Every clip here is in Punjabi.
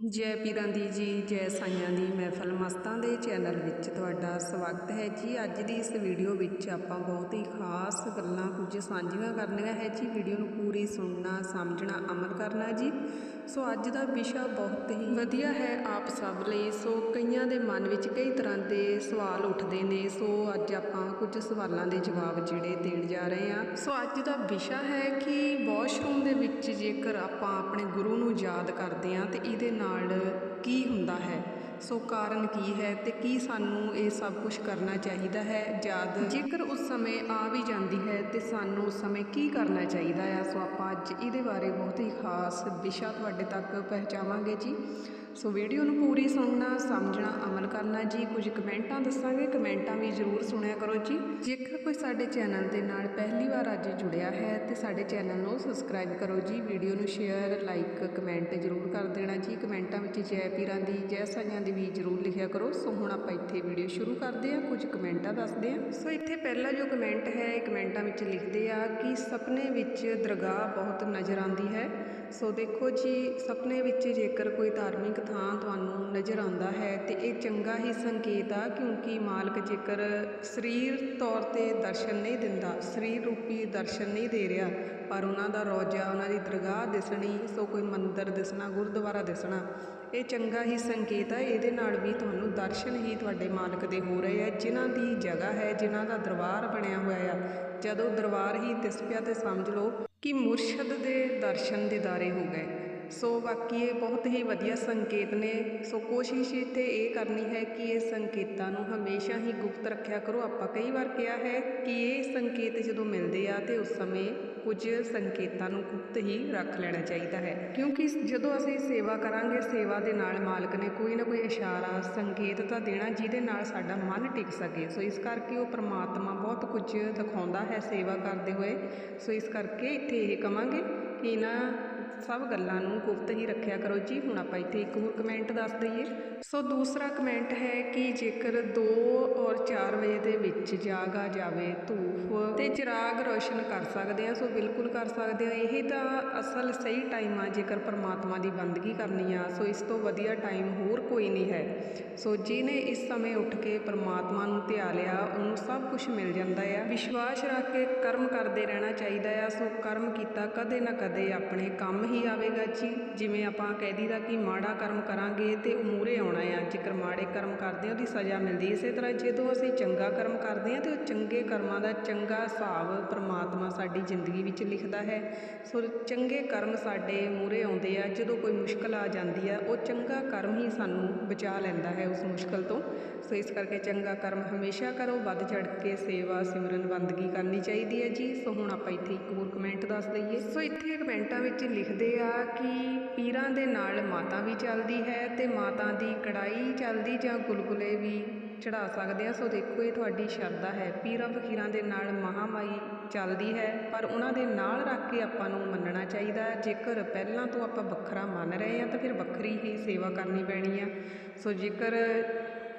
ਜੈ ਪੀਰਾਂ ਦੀ ਜੀ, ਜੈ ਸਾਈਆਂ ਦੀ। ਮਹਿਫਲ ਮਸਤਾਂ ਦੇ ਚੈਨਲ ਵਿੱਚ ਤੁਹਾਡਾ ਸਵਾਗਤ ਹੈ ਜੀ। ਅੱਜ ਦੀ ਇਸ ਵੀਡੀਓ ਵਿੱਚ ਆਪਾਂ ਬਹੁਤ ਹੀ ਖਾਸ ਗੱਲਾਂ ਕੁਝ ਸਾਂਝੀਆਂ ਕਰਨੀਆਂ ਹੈ ਜੀ। ਵੀਡੀਓ ਨੂੰ ਪੂਰੀ ਸੁਣਨਾ, ਸਮਝਣਾ, ਅਮਲ ਕਰਨਾ ਜੀ। ਸੋ ਅੱਜ ਦਾ ਵਿਸ਼ਾ ਬਹੁਤ ਹੀ ਵਧੀਆ ਹੈ ਆਪ ਸਭ ਲਈ। ਸੋ ਕਈਆਂ ਦੇ ਮਨ ਵਿੱਚ ਕਈ ਤਰ੍ਹਾਂ ਦੇ ਸਵਾਲ ਉੱਠਦੇ ਨੇ। ਸੋ ਅੱਜ ਆਪਾਂ ਕੁਝ ਸਵਾਲਾਂ ਦੇ ਜਵਾਬ ਜਿਹੜੇ ਦੇਣ ਜਾ ਰਹੇ ਹਾਂ। ਸੋ ਅੱਜ ਦਾ ਵਿਸ਼ਾ ਹੈ ਕਿ ਵਾਸ਼ਰੂਮ ਦੇ ਵਿੱਚ ਜੇਕਰ ਆਪਾਂ ਆਪਣੇ ਗੁਰੂ ਨੂੰ ਯਾਦ ਕਰਦੇ ਹਾਂ ਤੇ ਇਹਦੇ ਨਾਲ ਨਾਲ ਕੀ ਹੁੰਦਾ ਹੈ? ਸੋ ਕਾਰਨ ਕੀ ਹੈ ਤੇ ਕੀ ਸਾਨੂੰ ਇਹ ਸਭ ਕੁਝ ਕਰਨਾ ਚਾਹੀਦਾ ਹੈ? ਜਦ ਜੇਕਰ ਉਸ ਸਮੇਂ ਆ ਵੀ ਜਾਂਦੀ ਹੈ ਤੇ ਸਾਨੂੰ ਉਸ ਸਮੇਂ ਕੀ ਕਰਨਾ ਚਾਹੀਦਾ ਆ? ਸੋ ਆਪਾਂ ਅੱਜ ਇਹਦੇ ਬਾਰੇ ਬਹੁਤ ਹੀ ਖਾਸ ਵਿਸ਼ਾ ਤੁਹਾਡੇ ਤੱਕ ਪਹੁੰਚਾਵਾਂਗੇ ਜੀ। ਸੋ ਵੀਡੀਓ ਨੂੰ ਪੂਰੀ ਸੁਣਨਾ, ਸਮਝਣਾ, ਅਮਲ ਕਰਨਾ, ਜੀ ਕੁਝ ਕਮੈਂਟਾਂ ਦੱਸਾਂਗੇ, ਕਮੈਂਟਾਂ ਵੀ ਜ਼ਰੂਰ ਸੁਣਿਆ ਕਰੋ ਜੀ। ਜੇਕਰ ਕੋਈ ਸਾਡੇ ਚੈਨਲ ਦੇ ਨਾਲ ਪਹਿਲੀ ਵਾਰ ਅੱਜ ਜੁੜਿਆ ਹੈ ਤੇ ਸਾਡੇ ਚੈਨਲ ਨੂੰ ਸਬਸਕ੍ਰਾਈਬ ਕਰੋ ਜੀ। ਵੀਡੀਓ ਨੂੰ ਸ਼ੇਅਰ, ਲਾਈਕ, ਕਮੈਂਟ ਜ਼ਰੂਰ ਕਰ ਦੇਣਾ ਜੀ। ਕਮੈਂਟਾਂ ਵਿੱਚ ਜੈ ਪੀਰਾਂ ਦੀ, ਜੈ ਸਾਈਆਂ ਦੀ ਵੀ ਜ਼ਰੂਰ ਲਿਖਿਆ ਕਰੋ। ਸੋ ਹੁਣ ਆਪਾਂ ਇੱਥੇ ਵੀਡੀਓ ਸ਼ੁਰੂ ਕਰਦੇ ਹਾਂ, ਕੁਝ ਕਮੈਂਟਾਂ ਦੱਸਦੇ ਹਾਂ। ਸੋ ਇੱਥੇ ਪਹਿਲਾ ਜੋ ਕਮੈਂਟ ਹੈ, ਇਹ ਕਮੈਂਟਾਂ ਵਿੱਚ ਲਿਖਦੇ ਆ ਕਿ ਸੁਪਨੇ ਵਿੱਚ ਦਰਗਾਹ ਬਹੁਤ ਨਜ਼ਰ ਆਉਂਦੀ ਹੈ। ਸੋ ਦੇਖੋ ਜੀ ਸੁਪਨੇ ਵਿੱਚ ਜੇਕਰ ਕੋਈ ਧਾਰਮਿਕ ਥਾਂ ਤੁਹਾਨੂੰ ਨਜ਼ਰ ਆਉਂਦਾ ਤੇ ਇਹ ਚੰਗਾ ਹੀ ਸੰਕੇਤ ਆ, ਕਿਉਂਕਿ ਮਾਲਕ ਜੇਕਰ ਸਰੀਰ ਤੌਰ ਤੇ ਦਰਸ਼ਨ ਨਹੀਂ ਦਿੰਦਾ, ਸਰੀਰ ਰੂਪੀ ਦਰਸ਼ਨ ਨਹੀਂ ਦੇ ਰਿਹਾ, ਪਰ ਉਹਨਾਂ ਦਾ ਰੋਜ਼ਾ, ਉਹਨਾਂ ਦੀ ਦਰਗਾਹ ਦਿਸਣੀ, ਸੋ ਕੋਈ ਮੰਦਿਰ ਦਿਸਣਾ, ਗੁਰਦੁਆਰਾ ਦਿਸਣਾ, ਇਹ ਚੰਗਾ ਹੀ ਸੰਕੇਤ ਆ। ਇਹਦੇ ਨਾਲ ਵੀ ਤੁਹਾਨੂੰ ਦਰਸ਼ਨ ਹੀ ਤੁਹਾਡੇ ਮਾਲਕ ਦੇ ਹੋ ਰਹੇ ਆ, ਜਿਨ੍ਹਾਂ ਦੀ ਜਗ੍ਹਾ ਹੈ, ਜਿਨ੍ਹਾਂ ਦਾ ਦਰਬਾਰ ਬਣਿਆ ਹੋਇਆ ਆ। ਜਦੋਂ ਦਰਬਾਰ ਹੀ ਦਿਸ ਪਿਆ ਤੇ ਸਮਝ ਲਓ ਕਿ ਮੁਰਸ਼ਦ ਦੇ ਦਰਸ਼ਨ ਦਿਦਾਰੇ ਹੋ ਗਏ। ਸੋ ਬਾਕੀ ਇਹ ਬਹੁਤ ਹੀ ਵਧੀਆ ਸੰਕੇਤ ਨੇ। ਸੋ ਕੋਸ਼ਿਸ਼ ਇੱਥੇ ਇਹ ਕਰਨੀ ਹੈ ਕਿ ਇਹ ਸੰਕੇਤਾਂ ਨੂੰ ਹਮੇਸ਼ਾ ਹੀ ਗੁਪਤ ਰੱਖਿਆ ਕਰੋ। ਆਪਾਂ ਕਈ ਵਾਰ ਕਿਹਾ ਹੈ ਕਿ ਇਹ ਸੰਕੇਤ ਜਦੋਂ ਮਿਲਦੇ ਆ ਤੇ ਉਸ ਸਮੇਂ ਕੁਝ ਸੰਕੇਤਾਂ ਨੂੰ ਗੁਪਤ ਹੀ ਰੱਖ ਲੈਣਾ ਚਾਹੀਦਾ ਹੈ। ਕਿਉਂਕਿ ਜਦੋਂ ਅਸੀਂ ਸੇਵਾ ਕਰਾਂਗੇ, ਸੇਵਾ ਦੇ ਨਾਲ ਮਾਲਕ ਨੇ ਕੋਈ ਨਾ ਕੋਈ ਇਸ਼ਾਰਾ, ਸੰਕੇਤ ਤਾਂ ਦੇਣਾ ਜਿਹਦੇ ਨਾਲ ਸਾਡਾ ਮਨ ਟਿਕ ਸਕੇ। ਸੋ ਇਸ ਕਰਕੇ ਉਹ ਪ੍ਰਮਾਤਮਾ ਬਹੁਤ ਕੁਝ ਦਿਖਾਉਂਦਾ ਹੈ ਸੇਵਾ ਕਰਦੇ ਹੋਏ। ਸੋ ਇਸ ਕਰਕੇ ਇੱਥੇ ਇਹ ਕਵਾਂਗੇ ਕਿ ਇਹਨਾਂ ਸਭ ਗੱਲਾਂ ਨੂੰ ਗੁਪਤ ਹੀ ਰੱਖਿਆ ਕਰੋ ਜੀ। ਹੁਣ ਆਪਾਂ ਇੱਥੇ ਇੱਕ ਹੋਰ ਕਮੈਂਟ ਦੱਸ ਦਈਏ। ਸੋ ਦੂਸਰਾ ਕਮੈਂਟ ਹੈ ਕਿ ਜੇਕਰ 2 ਔਰ 4 ਵਜੇ ਦੇ ਵਿੱਚ ਜਾਗ ਜਾਵੇ, ਧੂਫ ਤੇ ਚਿਰਾਗ ਰੋਸ਼ਨ ਕਰ ਸਕਦੇ ਆ, ਸੋ ਬਿਲਕੁਲ ਕਰ ਸਕਦੇ ਆ। ਇਹ ਤਾਂ ਅਸਲ ਸਹੀ ਟਾਈਮ ਆ, ਜੇਕਰ ਪਰਮਾਤਮਾ ਦੀ ਬੰਦਗੀ ਕਰਨੀ ਆ, ਸੋ ਇਸ ਤੋਂ ਵਧੀਆ ਟਾਈਮ ਹੋਰ ਕੋਈ ਨਹੀਂ ਹੈ। ਸੋ ਜਿਹਨੇ ਇਸ ਸਮੇਂ ਉੱਠ ਕੇ ਪਰਮਾਤਮਾ ਨੂੰ ਧਿਆ ਲਿਆ, ਉਹਨੂੰ ਸਭ ਕੁਝ ਮਿਲ ਜਾਂਦਾ ਆ। ਵਿਸ਼ਵਾਸ ਰੱਖ ਕੇ ਕਰਮ ਕਰਦੇ ਰਹਿਣਾ ਚਾਹੀਦਾ ਆ। ਸੋ ਕਰਮ ਕੀਤਾ ਕਦੇ ਨਾ ਕਦੇ ਆਪਣੇ ਕੰਮ ਕੰਮ ਹੀ ਆਵੇਗਾ ਜੀ। ਜਿਵੇਂ ਆਪਾਂ ਕਹਿ ਦਈਦਾ ਕਿ ਮਾੜਾ ਕਰਮ ਕਰਾਂਗੇ ਤੇ ਉਹ ਮੂਰੇ ਆਉਣਾ ਆ। ਜੇਕਰ ਮਾੜੇ ਕਰਮ ਕਰਦੇ ਆ, ਉਹਦੀ ਸਜ਼ਾ ਮਿਲਦੀ ਇਸੇ ਤਰ੍ਹਾਂ ਜਦੋਂ ਅਸੀਂ ਚੰਗਾ ਕਰਮ ਕਰਦੇ ਆ ਤੇ ਉਹ ਚੰਗੇ ਕਰਮਾਂ ਦਾ ਚੰਗਾ ਹਿਸਾਬ ਪ੍ਰਮਾਤਮਾ ਸਾਡੀ ਜ਼ਿੰਦਗੀ ਵਿੱਚ ਲਿਖਦਾ ਹੈ। ਸੋ ਚੰਗੇ ਕਰਮ ਸਾਡੇ ਮੂਰੇ ਆਉਂਦੇ ਆ। ਜਦੋਂ ਕੋਈ ਮੁਸ਼ਕਲ ਆ ਜਾਂਦੀ ਆ, ਉਹ ਚੰਗਾ ਕਰਮ ਹੀ ਸਾਨੂੰ ਬਚਾ ਲੈਂਦਾ ਹੈ ਉਸ ਮੁਸ਼ਕਲ ਤੋਂ। ਸੋ ਇਸ ਕਰਕੇ ਚੰਗਾ ਕਰਮ ਹਮੇਸ਼ਾ ਕਰੋ। ਵੱਧ ਚੜ ਕੇ ਸੇਵਾ ਸਿਮਰਨ ਬੰਦਗੀ ਕਰਨੀ ਚਾਹੀਦੀ ਹੈ ਜੀ। ਸੋ ਹੁਣ ਆਪਾਂ ਇੱਥੇ ਇੱਕ ਹੋਰ ਕਮੈਂਟ ਦੱਸ ਦਈਏ। ਸੋ ਇੱਥੇ ਕਮੈਂਟਾਂ ਵਿੱਚ ਲਿਖ ਦੇਖਦੇ ਆ ਕਿ ਪੀਰਾਂ ਦੇ ਨਾਲ ਮਾਤਾ ਵੀ ਚੱਲਦੀ ਹੈ ਤੇ ਮਾਤਾ ਦੀ ਕੜਾਈ ਚੱਲਦੀ ਜਾਂ ਗੁਲਗੁਲੇ ਵੀ ਚੜਾ ਸਕਦੇ ਆ। ਸੋ ਦੇਖੋ, ਇਹ ਤੁਹਾਡੀ ਸ਼ਰਧਾ ਹੈ। ਪੀਰਾਂ ਫਕੀਰਾਂ ਦੇ ਨਾਲ ਮਹਾਮਾਈ ਚੱਲਦੀ ਹੈ, ਪਰ ਉਹਨਾਂ ਦੇ ਨਾਲ ਰੱਖ ਕੇ ਆਪਾਂ ਨੂੰ ਮੰਨਣਾ ਚਾਹੀਦਾ ਜੇਕਰ ਪਹਿਲਾਂ ਤੋਂ ਆਪਾਂ ਵੱਖਰਾ ਮੰਨ ਰਹੇ ਆ, ਤਾਂ ਫਿਰ ਵੱਖਰੀ ਹੀ ਸੇਵਾ ਕਰਨੀ ਪੈਣੀ ਆ। ਸੋ ਜੇਕਰ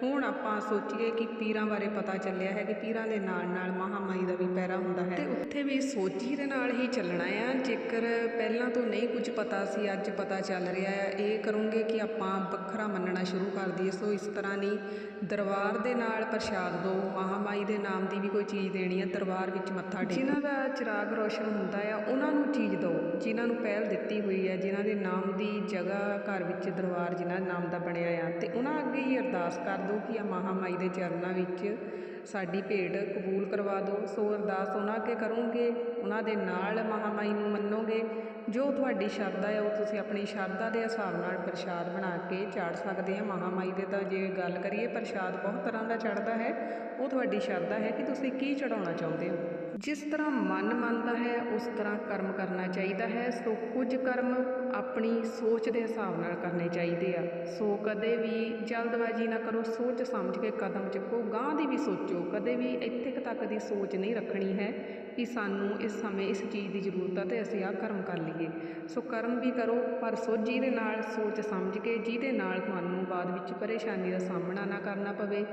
ਹੁਣ ਆਪਾਂ ਸੋਚੀਏ ਕਿ ਪੀਰਾਂ ਬਾਰੇ ਪਤਾ ਚੱਲਿਆ ਹੈ ਕਿ ਪੀਰਾਂ ਦੇ ਨਾਲ ਨਾਲ ਮਹਾਮਾਈ ਦਾ ਵੀ ਪੈਰਾ ਹੁੰਦਾ ਹੈ। ਤੇ ਉੱਥੇ ਵੀ ਸੋਚੀ ਦੇ ਨਾਲ ਹੀ ਚੱਲਣਾ ਆ। ਜੇਕਰ ਪਹਿਲਾਂ ਤੋਂ ਨਹੀਂ ਕੁਝ ਪਤਾ ਸੀ ਅੱਜ ਪਤਾ ਚੱਲ ਰਿਹਾ ਆ। ਇਹ ਕਰੋਗੇ ਕਿ ਆਪਾਂ ਵੱਖਰਾ ਮੰਨਣਾ ਸ਼ੁਰੂ ਕਰ ਦਈਏ। ਸੋ ਇਸ ਤਰ੍ਹਾਂ ਨਹੀਂ ਦਰਬਾਰ ਦੇ ਨਾਲ ਪ੍ਰਸ਼ਾਦ ਦਿਓ ਮਹਾਮਾਈ ਦੇ ਨਾਮ ਦੀ ਵੀ ਕੋਈ ਚੀਜ਼ ਦੇਣੀ ਹੈ ਦਰਬਾਰ ਵਿੱਚ ਮੱਥਾ ਟੇਕ। ਜਿਨ੍ਹਾਂ ਦਾ ਚਿਰਾਗ ਰੋਸ਼ਨ ਹੁੰਦਾ ਆ ਉਹਨਾਂ ਨੂੰ ਚੀਜ਼ ਦਿਓ ਜਿਨ੍ਹਾਂ ਨੂੰ ਪਹਿਲ ਦਿੱਤੀ ਹੋਈ ਹੈ ਜਿਨ੍ਹਾਂ ਦੇ ਨਾਮ ਦੀ ਜਗ੍ਹਾ ਘਰ ਵਿੱਚ ਦਰਬਾਰ ਜਿਨ੍ਹਾਂ ਦੇ ਨਾਮ ਦਾ ਬਣਿਆ ਆ ਤੇ ਉਹਨਾਂ ਅੱਗੇ ਹੀ ਅਰਦਾਸ ਕਰ ਦਿਓ ਕਿ ਆ ਮਹਾਮਾਈ ਦੇ ਚਰਨਾਂ ਵਿੱਚ? ਸਾਡੀ ਭੇਟ ਕਬੂਲ ਕਰਵਾ ਦਿਓ ਸੋ ਅਰਦਾਸ ਉਹਨਾਂ ਅੱਗੇ ਕਰੋਗੇ, ਉਹਨਾਂ ਦੇ ਨਾਲ ਮਹਾਮਾਈ ਨੂੰ ਮੰਨੋਗੇ। ਜੋ ਤੁਹਾਡੀ ਸ਼ਰਧਾ ਹੈ, ਉਹ ਤੁਸੀਂ ਆਪਣੀ ਸ਼ਰਧਾ ਦੇ ਹਿਸਾਬ ਨਾਲ ਪ੍ਰਸ਼ਾਦ ਬਣਾ ਕੇ ਚਾੜ ਸਕਦੇ ਆ। ਮਹਾਮਾਈ ਦੇ ਤਾਂ ਜੇ ਗੱਲ ਕਰੀਏ, ਪ੍ਰਸ਼ਾਦ ਬਹੁਤ ਤਰ੍ਹਾਂ ਦਾ ਚੜਦਾ ਹੈ। ਉਹ ਤੁਹਾਡੀ ਸ਼ਰਧਾ ਹੈ ਕਿ ਤੁਸੀਂ ਕੀ ਚੜਾਉਣਾ ਚਾਹੁੰਦੇ ਹੋ? ਜਿਸ ਤਰ੍ਹਾਂ ਮਨ ਮੰਨਦਾ ਹੈ, ਉਸ ਤਰ੍ਹਾਂ ਕਰਮ ਕਰਨਾ ਚਾਹੀਦਾ ਹੈ। ਸੋ ਕੁਝ ਕਰਮ ਆਪਣੀ ਸੋਚ ਦੇ ਹਿਸਾਬ ਨਾਲ ਕਰਨੇ ਚਾਹੀਦੇ ਆ। ਸੋ ਕਦੇ ਵੀ ਜਲਦਬਾਜ਼ੀ ਨਾ ਕਰੋ, ਸੋਚ ਸਮਝ ਕੇ ਕਦਮ ਚੁੱਕੋ ਗਾਂ ਦੀ ਵੀ ਸੋਚੋ। ਕਦੇ ਵੀ ਇੱਥੇ ਤੱਕ ਦੀ ਸੋਚ ਨਹੀਂ ਰੱਖਣੀ ਹੈ ਕਿ ਸਾਨੂੰ ਇਸ ਸਮੇਂ ਇਸ ਚੀਜ਼ ਦੀ ਜ਼ਰੂਰਤ ਆ ਤੇ ਅਸੀਂ ਆਹ ਕਰਮ ਕਰ ਲਈਏ। ਸੋ ਕਰਮ ਵੀ ਕਰੋ, ਪਰ ਸੋਝੀ ਦੇ ਨਾਲ, ਸੋਚ ਸਮਝ ਕੇ ਜਿਹਦੇ ਨਾਲ ਤੁਹਾਨੂੰ ਬਾਅਦ ਵਿੱਚ ਪਰੇਸ਼ਾਨੀ ਦਾ ਸਾਹਮਣਾ ਨਾ ਕਰਨਾ ਪਵੇ।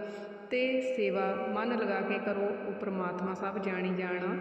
ਤੇ ਸੇਵਾ ਮਨ ਲਗਾ ਕੇ ਕਰੋ, ਉਹ ਪ੍ਰਮਾਤਮਾ ਸਭ ਜਾਣੀ ਜਾਣਾ।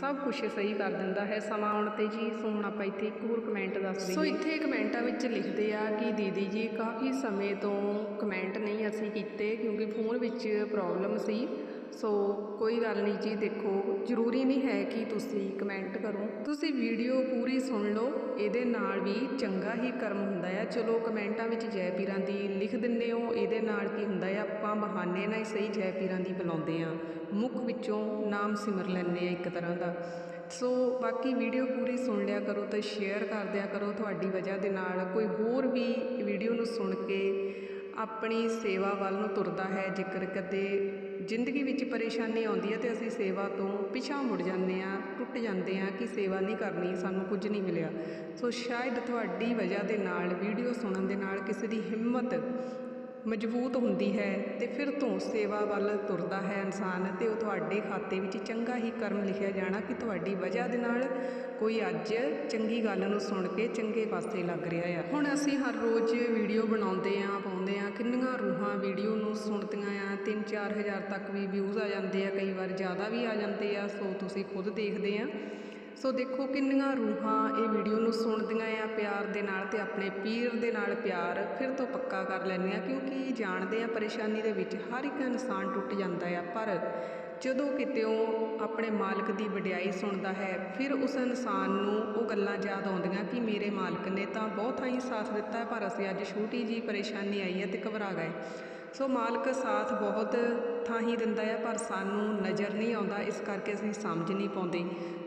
ਸਭ ਕੁਝ ਸਹੀ ਕਰ ਦਿੰਦਾ ਹੈ। ਸਮਾਂ ਆਉਣ ਤੇ ਜੀ ਸੋ ਹੁਣ ਆਪਾਂ ਇੱਥੇ ਇੱਕ ਹੋਰ ਕਮੈਂਟ ਦੱਸ ਦਈਏ। ਸੋ ਇੱਥੇ ਕਮੈਂਟਾਂ ਵਿੱਚ ਲਿਖਦੇ ਆ ਕਿ ਦੀਦੀ ਜੀ, ਕਾਫੀ ਸਮੇਂ ਤੋਂ ਕਮੈਂਟ ਨਹੀਂ ਅਸੀਂ ਕੀਤੇ ਕਿਉਂਕਿ ਫੋਨ ਵਿੱਚ ਪ੍ਰੋਬਲਮ ਸੀ। ਸੋ ਕੋਈ ਗੱਲ ਨਹੀਂ ਜੀ, ਦੇਖੋ, ਜ਼ਰੂਰੀ ਨਹੀਂ ਹੈ ਕਿ ਤੁਸੀਂ ਕਮੈਂਟ ਕਰੋ। ਤੁਸੀਂ ਵੀਡੀਓ ਪੂਰੀ ਸੁਣ ਲਓ, ਇਹਦੇ ਨਾਲ ਵੀ ਚੰਗਾ ਹੀ ਕਰਮ ਹੁੰਦਾ ਆ। ਚਲੋ, ਕਮੈਂਟਾਂ ਵਿੱਚ ਜੈ ਪੀਰਾਂ ਦੀ ਲਿਖ ਦਿੰਦੇ ਹੋ, ਇਹਦੇ ਨਾਲ ਕੀ ਹੁੰਦਾ ਆ? ਆਪਾਂ ਬਹਾਨੇ ਨਾਲ ਹੀ ਸਹੀ ਜੈ ਪੀਰਾਂ ਦੀ ਬੁਲਾਉਂਦੇ ਆ। ਮੁੱਖ ਵਿੱਚੋਂ ਨਾਮ ਸਿਮਰ ਲੈਂਦੇ ਆ ਇੱਕ ਤਰ੍ਹਾਂ ਦਾ। ਸੋ ਬਾਕੀ ਵੀਡੀਓ ਪੂਰੀ ਸੁਣ ਲਿਆ ਕਰੋ ਤੇ ਸ਼ੇਅਰ ਕਰ ਦਿਆ ਕਰੋ ਤੁਹਾਡੀ ਵਜ੍ਹਾ ਦੇ ਨਾਲ। ਕੋਈ ਹੋਰ ਵੀ ਵੀਡੀਓ ਨੂੰ ਸੁਣ ਕੇ ਆਪਣੀ ਸੇਵਾ ਵੱਲ ਨੂੰ ਤੁਰਦਾ ਹੈ, ਜੇਕਰ ਕਦੇ ਜ਼ਿੰਦਗੀ ਵਿੱਚ ਪਰੇਸ਼ਾਨੀ ਆਉਂਦੀ ਹੈ ਤੇ ਅਸੀਂ ਸੇਵਾ ਤੋਂ ਪਿਛਾਂਹ ਮੁੜ ਜਾਂਦੇ ਆ ਟੁੱਟ ਜਾਂਦੇ ਆ ਕਿ ਸੇਵਾ ਨਹੀਂ ਕਰਨੀ, ਸਾਨੂੰ ਕੁਝ ਨਹੀਂ ਮਿਲਿਆ। ਸੋ ਸ਼ਾਇਦ ਤੁਹਾਡੀ ਵਜ੍ਹਾ ਦੇ ਨਾਲ, ਵੀਡੀਓ ਸੁਣਨ ਦੇ ਨਾਲ ਕਿਸੇ ਦੀ ਹਿੰਮਤ ਮਜ਼ਬੂਤ ਹੁੰਦੀ ਹੈ ਅਤੇ ਫਿਰ ਤੋਂ ਸੇਵਾ ਵੱਲ ਤੁਰਦਾ ਹੈ ਇਨਸਾਨ ਅਤੇ ਉਹ ਤੁਹਾਡੇ ਖਾਤੇ ਵਿੱਚ ਚੰਗਾ ਹੀ ਕਰਮ ਲਿਖਿਆ ਜਾਣਾ ਕਿ ਤੁਹਾਡੀ ਵਜ੍ਹਾ ਦੇ ਨਾਲ ਕੋਈ ਅੱਜ ਚੰਗੀ ਗੱਲ ਨੂੰ ਸੁਣ ਕੇ ਚੰਗੇ ਪਾਸੇ ਲੱਗ ਰਿਹਾ ਆ। ਹੁਣ ਅਸੀਂ ਹਰ ਰੋਜ਼ ਵੀਡੀਓ ਬਣਾਉਂਦੇ ਆ ਪਾਉਂਦੇ ਆ ਕਿੰਨੀਆਂ ਰੂਹਾਂ ਵੀਡੀਓ ਨੂੰ ਸੁਣਦੀਆਂ ਆ 3-4000 ਤੱਕ ਵੀ ਵਿਊਜ਼ ਆ ਜਾਂਦੇ ਆ, ਕਈ ਵਾਰ ਜ਼ਿਆਦਾ ਵੀ ਆ ਜਾਂਦੇ ਆ, ਸੋ ਤੁਸੀਂ ਖੁਦ ਦੇਖਦੇ ਆ। ਸੋ ਦੇਖੋ ਕਿੰਨੀਆਂ ਰੂਹਾਂ ਇਹ ਵੀਡੀਓ ਨੂੰ ਸੁਣਦੀਆਂ ਆ ਪਿਆਰ ਦੇ ਨਾਲ ਤੇ ਆਪਣੇ ਪੀਰ ਦੇ ਨਾਲ ਪਿਆਰ ਫਿਰ ਤੋਂ ਪੱਕਾ ਕਰ ਲੈਂਦੀਆਂ ਕਿਉਂਕਿ ਜਾਣਦੇ ਆ ਪਰੇਸ਼ਾਨੀ ਦੇ ਵਿੱਚ ਹਰ ਇੱਕ ਇਨਸਾਨ ਟੁੱਟ ਜਾਂਦਾ ਆ, ਪਰ ਜਦੋਂ ਕਿਤੇ ਉਹ ਆਪਣੇ ਮਾਲਕ ਦੀ ਵਡਿਆਈ ਸੁਣਦਾ ਹੈ, ਫਿਰ ਉਸ ਇਨਸਾਨ ਨੂੰ ਉਹ ਗੱਲਾਂ ਯਾਦ ਆਉਂਦੀਆਂ ਕਿ ਮੇਰੇ ਮਾਲਕ ਨੇ ਤਾਂ ਬਹੁਤ ਹੀ ਸਾਥ ਦਿੱਤਾ, ਪਰ ਅਸੀਂ ਅੱਜ ਛੋਟੀ ਜੀ ਪਰੇਸ਼ਾਨੀ ਆਈ ਹੈ ਤੇ ਘਬਰਾ ਗਏ। ਸੋ ਮਾਲਕ ਸਾਥ ਬਹੁਤ ਥਾਂ ਹੀ ਦਿੰਦਾ ਆ, ਪਰ ਸਾਨੂੰ ਨਜ਼ਰ ਨਹੀਂ ਆਉਂਦਾ, ਇਸ ਕਰਕੇ ਅਸੀਂ ਸਮਝ ਨਹੀਂ ਪਾਉਂਦੇ।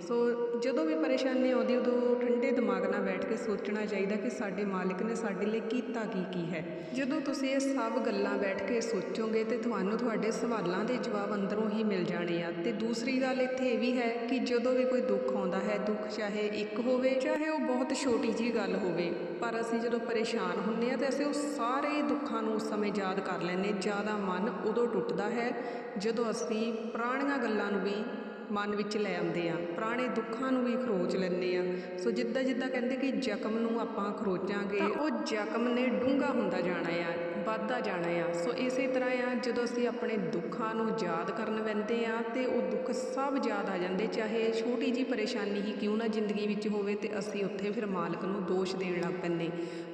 ਸੋ ਜਦੋਂ ਵੀ ਪਰੇਸ਼ਾਨੀ ਆਉਂਦੀ, ਉਦੋਂ ਠੰਡੇ ਦਿਮਾਗ ਨਾਲ ਬੈਠ ਕੇ ਸੋਚਣਾ ਚਾਹੀਦਾ ਕਿ ਸਾਡੇ ਮਾਲਕ ਨੇ ਸਾਡੇ ਲਈ ਕੀਤਾ ਕੀ ਕੀ ਹੈ। ਜਦੋਂ ਤੁਸੀਂ ਇਹ ਸਭ ਗੱਲਾਂ ਬੈਠ ਕੇ ਸੋਚੋਗੇ ਤੇ ਤੁਹਾਨੂੰ ਤੁਹਾਡੇ ਸਵਾਲਾਂ ਦੇ ਜਵਾਬ ਅੰਦਰੋਂ ਹੀ ਮਿਲ ਜਾਣੇ ਆ। ਤੇ ਦੂਸਰੀ ਗੱਲ ਇੱਥੇ ਇਹ ਵੀ ਹੈ ਕਿ ਜਦੋਂ ਵੀ ਕੋਈ ਦੁੱਖ ਆਉਂਦਾ ਹੈ, ਦੁੱਖ ਚਾਹੇ ਇੱਕ ਹੋਵੇ, ਚਾਹੇ ਉਹ ਬਹੁਤ ਛੋਟੀ ਜੀ ਗੱਲ ਹੋਵੇ, ਪਰ ਅਸੀਂ ਜਦੋਂ ਪਰੇਸ਼ਾਨ ਹੁੰਨੇ ਆ, ਤੇ ਅਸੀਂ ਉਹ ਸਾਰੇ ਦੁੱਖਾਂ ਨੂੰ ਉਸ ਸਮੇਂ ਯਾਦ ਕਰ ਲੈਂਦੇ ਜ਼ਿਆਦਾ ਮਨ ਉਦੋਂ ਟੁੱਟਦਾ ਹੈ ਜਦੋਂ ਅਸੀਂ ਪੁਰਾਣੀਆਂ ਗੱਲਾਂ ਨੂੰ ਵੀ ਮਨ ਵਿੱਚ ਲੈ ਆਉਂਦੇ ਆ। ਪੁਰਾਣੇ ਦੁੱਖਾਂ ਨੂੰ ਵੀ ਖਰੋਚ ਲੈਂਦੇ ਆ। ਸੋ ਜਿੱਦਾਂ ਜਿੱਦਾਂ ਕਹਿੰਦੇ ਕਿ ਜ਼ਖਮ ਨੂੰ ਆਪਾਂ ਖਰੋਚਾਂਗੇ ਤਾਂ ਉਹ ਜ਼ਖਮ ਨੇ ਡੂੰਘਾ ਹੁੰਦਾ ਜਾਣਾ ਆ ਵੱਧਦਾ ਜਾਣਾ ਆ। ਸੋ ਇਸੇ ਤਰ੍ਹਾਂ ਆ ਜਦੋਂ ਅਸੀਂ ਆਪਣੇ ਦੁੱਖਾਂ ਨੂੰ ਯਾਦ ਕਰਨ ਵੰਦੇ ਆ ਤੇ ਉਹ ਦੁੱਖ ਸਭ ਯਾਦ ਆ ਜਾਂਦੇ ਚਾਹੇ ਛੋਟੀ ਜੀ ਪਰੇਸ਼ਾਨੀ ਹੀ ਕਿਉਂ ਨਾ ਜ਼ਿੰਦਗੀ ਵਿੱਚ ਹੋਵੇ ਤੇ ਅਸੀਂ ਉੱਥੇ ਫਿਰ ਮਾਲਕ ਨੂੰ ਦੋਸ਼ ਦੇਣ ਲੱਗ ਪੈਂਦੇ।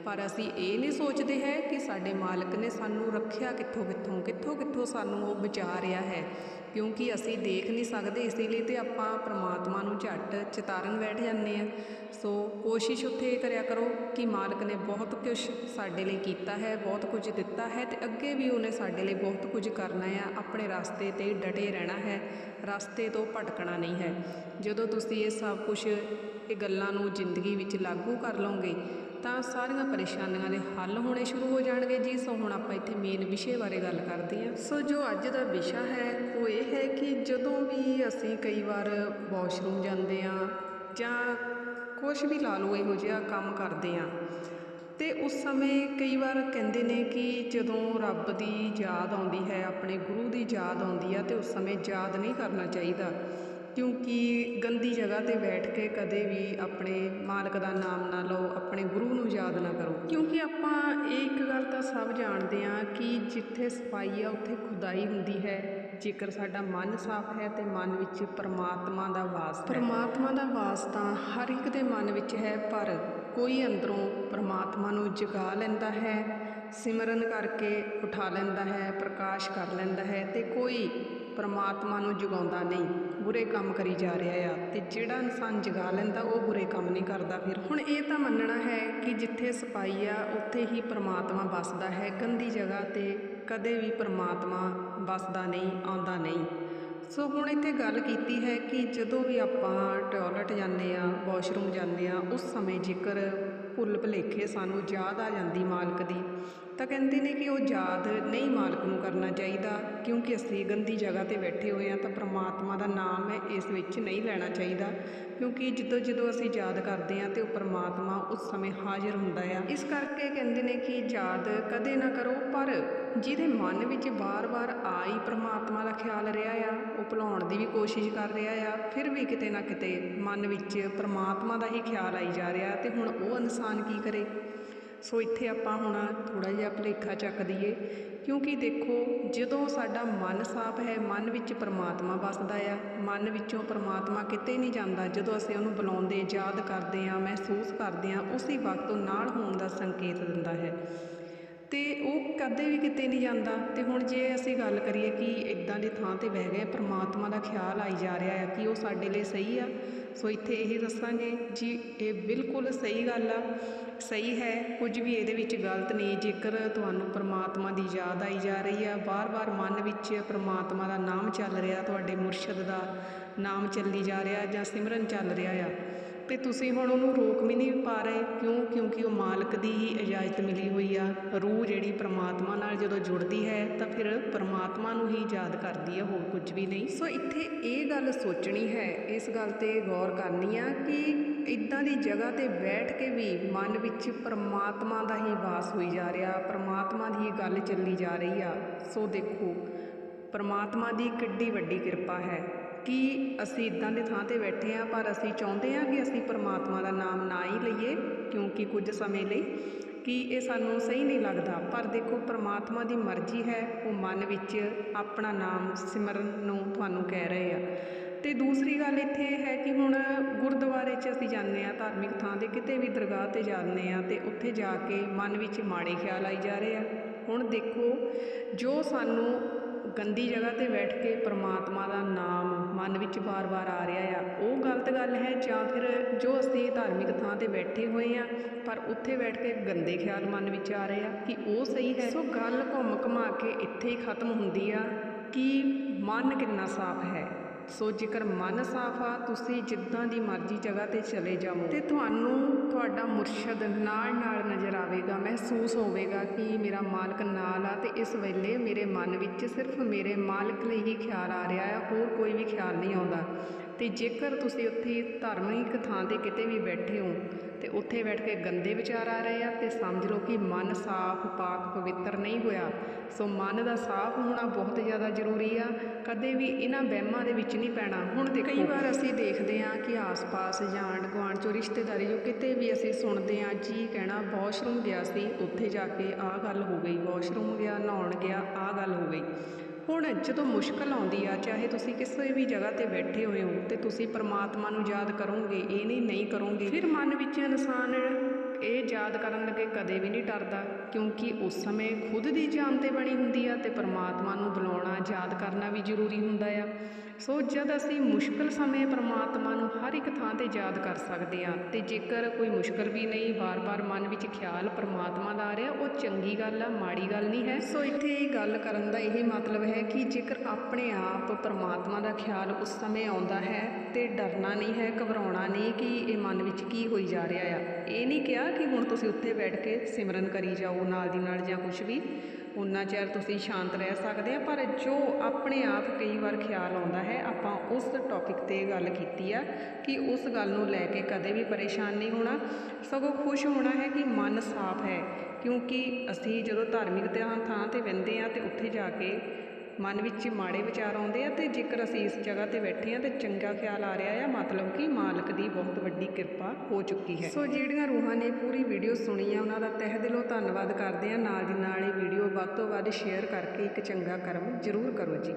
ਪਰ ਅਸੀਂ ਇਹ ਨਹੀਂ ਸੋਚਦੇ ਹੈ ਕਿ ਸਾਡੇ ਮਾਲਕ ਨੇ ਸਾਨੂੰ ਰੱਖਿਆ ਕਿੱਥੋਂ ਕਿੱਥੋਂ ਕਿੱਥੋਂ ਕਿੱਥੋਂ ਸਾਨੂੰ ਉਹ ਬਚਾ ਰਿਹਾ ਹੈ। ਕਿਉਂਕਿ ਅਸੀਂ ਦੇਖ ਨਹੀਂ ਸਕਦੇ ਇਸ ਲਈ ਤੇ ਆਪਾਂ ਪ੍ਰਮਾਤਮਾ ਨੂੰ ਝੱਟ ਚਿਤਾਰਨ ਬੈਠ ਜਾਂਦੇ ਆ ਸੋ ਕੋਸ਼ਿਸ਼ ਉੱਥੇ ਇਹ ਕਰਿਆ ਕਰੋ ਕਿ ਮਾਲਕ ਨੇ ਬਹੁਤ ਕੁਝ ਸਾਡੇ ਲਈ ਕੀਤਾ ਹੈ, ਬਹੁਤ ਕੁਝ ਦਿੱਤਾ ਹੈ ਤੇ ਅੱਗੇ ਵੀ ਉਹਨੇ ਸਾਡੇ ਲਈ ਬਹੁਤ ਕੁਝ ਕਰਨਾ ਆ ਆਪਣੇ ਰਸਤੇ ਤੇ ਡਟੇ ਰਹਿਣਾ ਹੈ, ਰਸਤੇ ਤੋਂ ਭਟਕਣਾ ਨਹੀਂ ਹੈ। ਜਦੋਂ ਤੁਸੀਂ ਇਹ ਸਭ ਕੁਝ ਇਹ ਗੱਲਾਂ ਨੂੰ ਜ਼ਿੰਦਗੀ ਵਿੱਚ ਲਾਗੂ ਕਰ ਲਓਗੇ ਤਾਂ ਸਾਰੀਆਂ ਪਰੇਸ਼ਾਨੀਆਂ ਦੇ ਹੱਲ ਹੋਣੇ ਸ਼ੁਰੂ ਹੋ ਜਾਣਗੇ ਜੀ। ਸੋ ਹੁਣ ਆਪਾਂ ਇੱਥੇ ਮੇਨ ਵਿਸ਼ੇ ਬਾਰੇ ਗੱਲ ਕਰਦੇ ਹਾਂ। ਸੋ ਜੋ ਅੱਜ ਦਾ ਵਿਸ਼ਾ ਹੈ, ਉਹ ਇਹ ਹੈ ਕਿ ਜਦੋਂ ਵੀ ਅਸੀਂ ਕਈ ਵਾਰ ਵਾਸ਼ਰੂਮ ਜਾਂਦੇ ਆ ਜਾਂ ਕੁਝ ਵੀ ਲਾ ਲਓ, ਇਹੋ ਜਿਹਾ ਕੰਮ ਕਰਦੇ ਆ ਤੇ ਉਸ ਸਮੇਂ ਕਈ ਵਾਰ ਕਹਿੰਦੇ ਨੇ ਕਿ ਜਦੋਂ ਰੱਬ ਦੀ ਯਾਦ ਆਉਂਦੀ ਹੈ, ਆਪਣੇ ਗੁਰੂ ਦੀ ਯਾਦ ਆਉਂਦੀ ਆ ਤੇ ਉਸ ਸਮੇਂ ਯਾਦ ਨਹੀਂ ਕਰਨਾ ਚਾਹੀਦਾ। ਕਿਉਂਕਿ ਗੰਦੀ ਜਗ੍ਹਾ ਤੇ ਬੈਠ ਕੇ ਕਦੇ ਵੀ ਆਪਣੇ ਮਾਲਕ ਦਾ ਨਾਮ ਨਾ ਲਓ, ਆਪਣੇ ਗੁਰੂ ਨੂੰ ਯਾਦ ਨਾ ਕਰੋ। ਕਿਉਂਕਿ ਆਪਾਂ ਇਹ ਇੱਕ ਗੱਲ ਤਾਂ ਸਭ ਜਾਣਦੇ ਹਾਂ ਕਿ ਜਿੱਥੇ ਸਫ਼ਾਈ ਆ, ਉੱਥੇ ਖੁਦਾਈ ਹੁੰਦੀ ਹੈ। ਜੇਕਰ ਸਾਡਾ ਮਨ ਸਾਫ਼ ਹੈ ਤੇ ਮਨ ਵਿੱਚ ਪਰਮਾਤਮਾ ਦਾ ਵਾਸ ਹੈ। ਪਰਮਾਤਮਾ ਦਾ ਵਾਸ ਤਾਂ ਹਰ ਇੱਕ ਦੇ ਮਨ ਵਿੱਚ ਹੈ, ਪਰ ਕੋਈ ਅੰਦਰੋਂ ਪਰਮਾਤਮਾ ਨੂੰ ਜਗਾ ਲੈਂਦਾ ਹੈ, ਸਿਮਰਨ ਕਰਕੇ ਉਠਾ ਲੈਂਦਾ ਹੈ, ਪ੍ਰਕਾਸ਼ ਕਰ ਲੈਂਦਾ ਹੈ ਤੇ ਕੋਈ ਪਰਮਾਤਮਾ ਨੂੰ ਜਗਾਉਂਦਾ ਨਹੀਂ, ਬੁਰੇ ਕੰਮ ਕਰੀ ਜਾ ਰਿਹਾ ਆ ਤੇ ਜਿਹੜਾ ਇਨਸਾਨ ਜਗਾ ਲੈਂਦਾ, ਉਹ ਬੁਰੇ ਕੰਮ ਨਹੀਂ ਕਰਦਾ ਫਿਰ। ਹੁਣ ਇਹ ਤਾਂ ਮੰਨਣਾ ਹੈ ਕਿ ਜਿੱਥੇ ਸਪਾਈ ਆ, ਉੱਥੇ ਹੀ ਪਰਮਾਤਮਾ ਵੱਸਦਾ ਹੈ। ਗੰਦੀ ਜਗ੍ਹਾ ਤੇ ਕਦੇ ਵੀ ਪਰਮਾਤਮਾ ਵੱਸਦਾ ਨਹੀਂ, ਆਉਂਦਾ ਨਹੀਂ। ਸੋ ਹੁਣ ਇੱਥੇ ਗੱਲ ਕੀਤੀ ਹੈ ਕਿ ਜਦੋਂ ਵੀ ਆਪਾਂ ਟਾਇਲਟ ਜਾਂਦੇ ਆ ਵਾਸ਼ਰੂਮ ਜਾਂਦੇ ਆ, ਉਸ ਸਮੇਂ ਜੇਕਰ ਭੁੱਲ ਭੁਲੇਖੇ ਸਾਨੂੰ ਯਾਦ ਆ ਜਾਂਦੀ ਮਾਲਕ ਦੀ ਤਾਂ ਕਹਿੰਦੇ ਨੇ ਕਿ ਉਹ ਯਾਦ ਨਹੀਂ ਮਾਲਕ ਨੂੰ ਕਰਨਾ ਚਾਹੀਦਾ, ਕਿਉਂਕਿ ਅਸੀਂ ਗੰਦੀ ਜਗ੍ਹਾ ਤੇ ਬੈਠੇ ਹੋਏ ਆ ਤਾਂ ਪ੍ਰਮਾਤਮਾ ਦਾ ਨਾਮ ਹੈ, ਇਸ ਵਿੱਚ ਨਹੀਂ ਲੈਣਾ ਚਾਹੀਦਾ। ਕਿਉਂਕਿ ਜਦੋਂ ਜਦੋਂ ਅਸੀਂ ਯਾਦ ਕਰਦੇ ਆ ਤੇ ਉਹ ਪ੍ਰਮਾਤਮਾ ਉਸ ਸਮੇਂ ਹਾਜ਼ਰ ਹੁੰਦਾ ਆ। ਇਸ ਕਰਕੇ ਕਹਿੰਦੇ ਨੇ ਕਿ ਯਾਦ ਕਦੇ ਨਾ ਕਰੋ, ਪਰ ਜਿਹਦੇ ਮਨ ਵਿੱਚ ਵਾਰ-ਵਾਰ ਆਈ ਪ੍ਰਮਾਤਮਾ ਦਾ ਖਿਆਲ ਰਿਹਾ ਆ, ਉਹ ਭੁਲਾਉਣ ਦੀ ਵੀ ਕੋਸ਼ਿਸ਼ ਕਰ ਰਿਹਾ ਆ, ਫਿਰ ਵੀ ਕਿਤੇ ਨਾ ਕਿਤੇ ਮਨ ਵਿੱਚ ਪ੍ਰਮਾਤਮਾ ਦਾ ਹੀ ਖਿਆਲ ਆਈ ਜਾ ਰਿਹਾ ਤੇ ਹੁਣ ਉਹ ਇਨਸਾਨ ਕੀ ਕਰੇ? ਸੋ ਇੱਥੇ ਆਪਾਂ ਹੁਣ ਥੋੜਾ ਜਿਹਾ ਭੁਲੇਖਾ ਚੱਕ ਦਈਏ, ਕਿਉਂਕਿ ਦੇਖੋ ਜਦੋਂ ਸਾਡਾ ਮਨ ਸਾਫ਼ ਹੈ, ਮਨ ਵਿੱਚ ਪਰਮਾਤਮਾ ਵਸਦਾ ਆ, ਮਨ ਵਿੱਚੋਂ ਪਰਮਾਤਮਾ ਕਿਤੇ ਨਹੀਂ ਜਾਂਦਾ, ਜਦੋਂ ਅਸੀਂ ਉਹਨੂੰ ਬੁਲਾਉਂਦੇ, ਯਾਦ ਕਰਦੇ ਆ ਮਹਿਸੂਸ ਕਰਦੇ ਆ ਉਸੇ ਵਕਤ ਉਹ ਨਾਲ ਹੋਣ ਦਾ ਸੰਕੇਤ ਦਿੰਦਾ ਹੈ। ਤੇ ਉਹ ਕਦੇ ਵੀ ਕਿਤੇ ਨਹੀਂ ਜਾਂਦਾ। ਤੇ ਹੁਣ ਜੇ ਅਸੀਂ ਗੱਲ ਕਰੀਏ ਕਿ ਇਦਾਂ ਦੀ ਥਾਂ ਤੇ ਬਹਿ ਗਏ, ਪਰਮਾਤਮਾ ਦਾ ਖਿਆਲ ਆਈ ਜਾ ਰਿਹਾ ਹੈ ਕਿ ਉਹ ਸਾਡੇ ਲਈ ਸਹੀ ਆ ਸੋ ਇੱਥੇ ਇਹ ਦੱਸਾਂਗੇ ਜੀ, ਇਹ ਬਿਲਕੁਲ ਸਹੀ ਗੱਲ ਆ, ਸਹੀ ਹੈ, ਕੁਝ ਵੀ ਇਹਦੇ ਵਿੱਚ ਗਲਤ ਨਹੀਂ। ਜੇਕਰ ਤੁਹਾਨੂੰ ਪਰਮਾਤਮਾ ਦੀ ਯਾਦ ਆਈ ਜਾ ਰਹੀ ਆ, ਬਾਰ-ਬਾਰ ਮਨ ਵਿੱਚ ਪਰਮਾਤਮਾ ਦਾ ਨਾਮ ਚੱਲ ਰਿਹਾ, ਤੁਹਾਡੇ ਮੁਰਸ਼ਿਦ ਦਾ ਨਾਮ ਚੱਲੀ ਜਾ ਰਿਹਾ ਜਾਂ ਸਿਮਰਨ ਚੱਲ ਰਿਹਾ ਆ ਤੇ ਤੁਸੀਂ ਹੁਣ ਉਹਨੂੰ ਰੋਕ ਵੀ ਨਹੀਂ ਪਾ ਰਹੇ? ਕਿਉਂ? ਕਿਉਂਕਿ ਉਹ ਮਾਲਕ ਦੀ ਹੀ ਇਜਾਜ਼ਤ ਮਿਲੀ ਹੋਈ ਆ। ਰੂਹ ਜਿਹੜੀ ਪਰਮਾਤਮਾ ਨਾਲ ਜਦੋਂ ਜੁੜਦੀ ਹੈ, ਤਾਂ ਫਿਰ ਪਰਮਾਤਮਾ ਨੂੰ ਹੀ ਯਾਦ ਕਰਦੀ ਹੈ ਹੋਰ ਕੁਝ ਵੀ ਨਹੀਂ। ਸੋ ਇੱਥੇ ਇਹ ਗੱਲ ਸੋਚਣੀ ਹੈ, ਇਸ ਗੱਲ ਤੇ ਗੌਰ ਕਰਨੀ ਆ ਕਿ ਇਦਾਂ ਦੀ ਜਗ੍ਹਾ ਤੇ ਬੈਠ ਕੇ ਵੀ ਮਨ ਵਿੱਚ ਪਰਮਾਤਮਾ ਦਾ ਹੀ ਵਾਸ ਹੋਈ ਜਾ ਰਿਹਾ, ਪਰਮਾਤਮਾ ਦੀ ਗੱਲ ਚੱਲੀ ਜਾ ਰਹੀ ਆ। ਸੋ ਦੇਖੋ, ਪਰਮਾਤਮਾ ਦੀ ਕਿੱਡੀ ਵੱਡੀ ਕਿਰਪਾ ਹੈ। ਕਿ ਅਸੀਂ ਇਦਾਂ ਦੇ ਥਾਂ ਤੇ ਬੈਠੇ ਹਾਂ, ਪਰ ਅਸੀਂ ਚਾਹੁੰਦੇ ਹਾਂ ਕਿ ਅਸੀਂ ਪਰਮਾਤਮਾ ਦਾ ਨਾਮ ਨਾ ਹੀ ਲਈਏ, ਕਿਉਂਕਿ ਕੁਝ ਸਮੇਂ ਲਈ ਕਿ ਇਹ ਸਾਨੂੰ ਸਹੀ ਨਹੀਂ ਲੱਗਦਾ। ਪਰ ਦੇਖੋ, ਪਰਮਾਤਮਾ ਦੀ ਮਰਜ਼ੀ ਹੈ, ਉਹ ਮਨ ਵਿੱਚ ਆਪਣਾ ਨਾਮ ਸਿਮਰਨ ਨੂੰ ਤੁਹਾਨੂੰ ਕਹਿ ਰਹੇ ਆ। ਤੇ ਦੂਸਰੀ ਗੱਲ ਇੱਥੇ ਇਹ ਹੈ ਕਿ ਹੁਣ ਗੁਰਦੁਆਰੇ 'ਚ ਅਸੀਂ ਜਾਂਦੇ ਆ ਧਾਰਮਿਕ ਥਾਂ ਤੇ, ਕਿਤੇ ਵੀ ਦਰਗਾਹ ਤੇ ਜਾਂਦੇ ਆ ਤੇ ਉੱਥੇ ਜਾ ਕੇ ਮਨ ਵਿੱਚ ਮਾੜੇ ਖਿਆਲ ਆਈ ਜਾ ਰਹੇ ਆ। ਹੁਣ ਦੇਖੋ, ਜੋ ਸਾਨੂੰ ਗੰਦੀ ਜਗ੍ਹਾ ਤੇ ਬੈਠ ਕੇ ਪ੍ਰਮਾਤਮਾ ਦਾ ਨਾਮ ਮਨ ਵਿੱਚ ਵਾਰ-ਵਾਰ ਆ ਰਿਹਾ ਆ। ਉਹ ਗਲਤ ਗੱਲ ਹੈ ਜਾਂ ਫਿਰ ਜੋ ਅਸੀਂ ਧਾਰਮਿਕ ਥਾਂ ਤੇ ਬੈਠੇ ਹੋਏ ਆ, ਪਰ ਉੱਥੇ ਬੈਠ ਕੇ ਗੰਦੇ ਖਿਆਲ ਮਨ ਵਿੱਚ ਆ ਰਹੇ ਆ ਕਿ ਉਹ ਸਹੀ ਹੈ। ਸੋ ਗੱਲ ਘੁੰਮ ਘੁਮਾ ਕੇ ਇੱਥੇ ਹੀ ਖਤਮ ਹੁੰਦੀ ਆ ਕਿ ਮਨ ਕਿੰਨਾ ਸਾਫ਼ ਹੈ। ਸੋ ਜੇਕਰ ਮਨ ਸਾਫ਼ ਆ, ਤੁਸੀਂ ਜਿੱਦਾਂ ਦੀ ਮਰਜ਼ੀ ਜਗ੍ਹਾ ਤੇ ਚਲੇ ਜਾਵੋ। ਤੇ ਤੁਹਾਨੂੰ ਤੁਹਾਡਾ ਮੁਰਸ਼ਦ ਨਾਲ ਨਾਲ ਨਜ਼ਰ ਆਵੇਗਾ, ਮਹਿਸੂਸ ਹੋਵੇਗਾ ਕਿ ਮੇਰਾ ਮਾਲਕ ਨਾਲ ਆ ਤੇ ਇਸ ਵੇਲੇ ਮੇਰੇ ਮਨ ਵਿੱਚ ਸਿਰਫ ਮੇਰੇ ਮਾਲਕ ਲਈ ਹੀ ਖਿਆਲ ਆ ਰਿਹਾ ਹੈ, ਹੋਰ ਕੋਈ ਵੀ ਖਿਆਲ ਨਹੀਂ ਆਉਂਦਾ। ਤੇ ਜੇਕਰ ਤੁਸੀਂ ਉੱਥੇ ਧਾਰਮਿਕ ਥਾਂ ਤੇ ਕਿਤੇ ਵੀ ਬੈਠੇ ਹੋ, ਤੇ ਉੱਥੇ ਬੈਠ ਕੇ ਗੰਦੇ ਵਿਚਾਰ ਆ ਰਹੇ ਆ, ਤੇ ਸਮਝ ਲਓ ਕਿ ਮਨ ਸਾਫ਼, ਪਾਕ, ਪਵਿੱਤਰ ਨਹੀਂ ਹੋਇਆ। ਸੋ ਮਨ ਦਾ ਸਾਫ਼ ਹੋਣਾ ਬਹੁਤ ਜ਼ਿਆਦਾ ਜ਼ਰੂਰੀ ਆ। ਕਦੇ ਵੀ ਇਹਨਾਂ ਵਹਿਮਾਂ ਦੇ ਵਿੱਚ ਨਹੀਂ ਪੈਣਾ। ਹੁਣ ਦੇਖੋ। ਕਈ ਵਾਰ ਅਸੀਂ ਦੇਖਦੇ ਆ ਕਿ ਆਸ-ਪਾਸ ਜਾਂ ਆਂਢ ਗੁਆਂਢ ਚੋਂ ਰਿਸ਼ਤੇਦਾਰੀ ਜੋ ਕਿਤੇ ਵੀ ਅਸੀਂ ਸੁਣਦੇ ਆ ਜੀ ਕਹਿਣਾ ਵਾਸ਼ਰੂਮ ਗਿਆ ਸੀ, ਉੱਥੇ ਜਾ ਕੇ ਆਹ ਗੱਲ ਹੋ ਗਈ ਵਾਸ਼ਰੂਮ ਗਿਆ, ਨਹਾਉਣ ਗਿਆ, ਆਹ ਗੱਲ ਹੋ ਗਈ। ਹੁਣ ਜਦੋਂ ਮੁਸ਼ਕਲ ਆਉਂਦੀ ਆ, ਚਾਹੇ ਤੁਸੀਂ ਕਿਸੇ ਵੀ ਜਗ੍ਹਾ ਤੇ ਬੈਠੇ ਹੋਏ ਹੋ, ਤੇ ਤੁਸੀਂ ਪਰਮਾਤਮਾ ਨੂੰ ਯਾਦ ਕਰੋਗੇ, ਇਹ ਨਹੀਂ ਨਹੀਂ ਕਰੋਗੇ, ਫਿਰ ਮਨ ਵਿੱਚ ਇਨਸਾਨ ਇਹ ਯਾਦ ਕਰਨ ਲੱਗੇ ਕਦੇ ਵੀ ਨਹੀਂ ਡਰਦਾ, ਕਿਉਂਕਿ ਉਸ ਸਮੇਂ ਖੁਦ ਦੀ ਜਾਨ ਤੇ ਬਣੀ ਹੁੰਦੀ ਆ, ਤੇ ਪਰਮਾਤਮਾ ਨੂੰ ਬੁਲਾਉਣਾ, ਯਾਦ ਕਰਨਾ ਵੀ ਜ਼ਰੂਰੀ ਹੁੰਦਾ ਆ। ਸੋ ਜਦ ਅਸੀਂ ਮੁਸ਼ਕਲ ਸਮੇਂ ਪਰਮਾਤਮਾ ਨੂੰ ਹਰ ਇੱਕ ਥਾਂ ਤੇ ਯਾਦ ਕਰ ਸਕਦੇ ਹਾਂ ਤੇ ਜੇਕਰ ਕੋਈ ਮੁਸ਼ਕਲ ਵੀ ਨਹੀਂ, ਵਾਰ-ਵਾਰ ਮਨ ਵਿੱਚ ਖਿਆਲ ਪਰਮਾਤਮਾ ਦਾ ਆ ਰਿਹਾ, ਉਹ ਚੰਗੀ ਗੱਲ ਆ, ਮਾੜੀ ਗੱਲ ਨਹੀਂ ਹੈ। ਸੋ ਇੱਥੇ ਗੱਲ ਕਰਨ ਦਾ ਇਹ ਮਤਲਬ ਹੈ ਕਿ ਜੇਕਰ ਆਪਣੇ ਆਪ ਪਰਮਾਤਮਾ ਦਾ ਖਿਆਲ ਉਸ ਸਮੇਂ ਆਉਂਦਾ ਹੈ ਤੇ ਡਰਨਾ ਨਹੀਂ ਹੈ, ਘਬਰਾਉਣਾ ਨਹੀਂ ਕਿ ਇਹ ਮਨ ਵਿੱਚ ਕੀ ਹੋਈ ਜਾ ਰਿਹਾ ਆ। ਇਹ ਨਹੀਂ ਕਿਹਾ ਕਿ ਹੁਣ ਤੁਸੀਂ ਉੱਥੇ ਬੈਠ ਕੇ ਸਿਮਰਨ ਕਰੀ ਜਾਓ, ਨਾਲ ਦੀ ਨਾਲ ਜਾਂ ਕੁਝ ਵੀ। ਉਨਾ ਚਿਰ ਤੁਸੀਂ ਸ਼ਾਂਤ ਰਹਿ ਸਕਦੇ ਆ, ਪਰ ਜੋ ਆਪਣੇ ਆਪ ਕਈ ਵਾਰ ਖਿਆਲ ਆਉਂਦਾ ਹੈ, ਆਪਾਂ ਉਸ ਟੌਪਿਕ ਤੇ ਗੱਲ ਕੀਤੀ ਆ ਕਿ ਉਸ ਗੱਲ ਨੂੰ ਲੈ ਕੇ ਕਦੇ ਵੀ ਪਰੇਸ਼ਾਨ ਨਹੀਂ ਹੋਣਾ। ਸਗੋਂ ਖੁਸ਼ ਹੋਣਾ ਹੈ ਕਿ ਮਨ ਸਾਫ਼ ਹੈ, ਕਿਉਂਕਿ ਅਸੀਂ ਜਦੋਂ ਧਾਰਮਿਕ ਥਾਂ ਤੇ ਵੰਦੇ ਆ ਤੇ ਉੱਥੇ ਜਾ ਕੇ ਮਨ ਵਿੱਚ ਮਾੜੇ ਵਿਚਾਰ ਆਉਂਦੇ ਆ ਤੇ ਜੇਕਰ ਅਸੀਂ ਇਸ ਜਗ੍ਹਾ ਤੇ ਬੈਠੇ ਆ ਤੇ ਚੰਗਾ ਖਿਆਲ ਆ ਰਿਹਾ ਆ, ਮਤਲਬ ਕਿ ਮਾਲਕ ਦੀ ਬਹੁਤ ਵੱਡੀ ਕਿਰਪਾ ਹੋ ਚੁੱਕੀ ਹੈ। ਸੋ ਜਿਹੜੀਆਂ ਰੂਹਾਂ ਨੇ ਪੂਰੀ ਵੀਡੀਓ ਸੁਣੀ ਆ, ਉਹਨਾਂ ਦਾ ਤਹਿ ਦਿਲੋਂ ਧੰਨਵਾਦ ਕਰਦੇ ਆ। ਨਾਲ ਦੀ ਨਾਲ ਇਹ ਵੀਡੀਓ ਵੱਧ ਤੋਂ ਵੱਧ ਸ਼ੇਅਰ ਕਰਕੇ ਇੱਕ ਚੰਗਾ ਕਰਮ ਜ਼ਰੂਰ ਕਰੋ ਜੀ।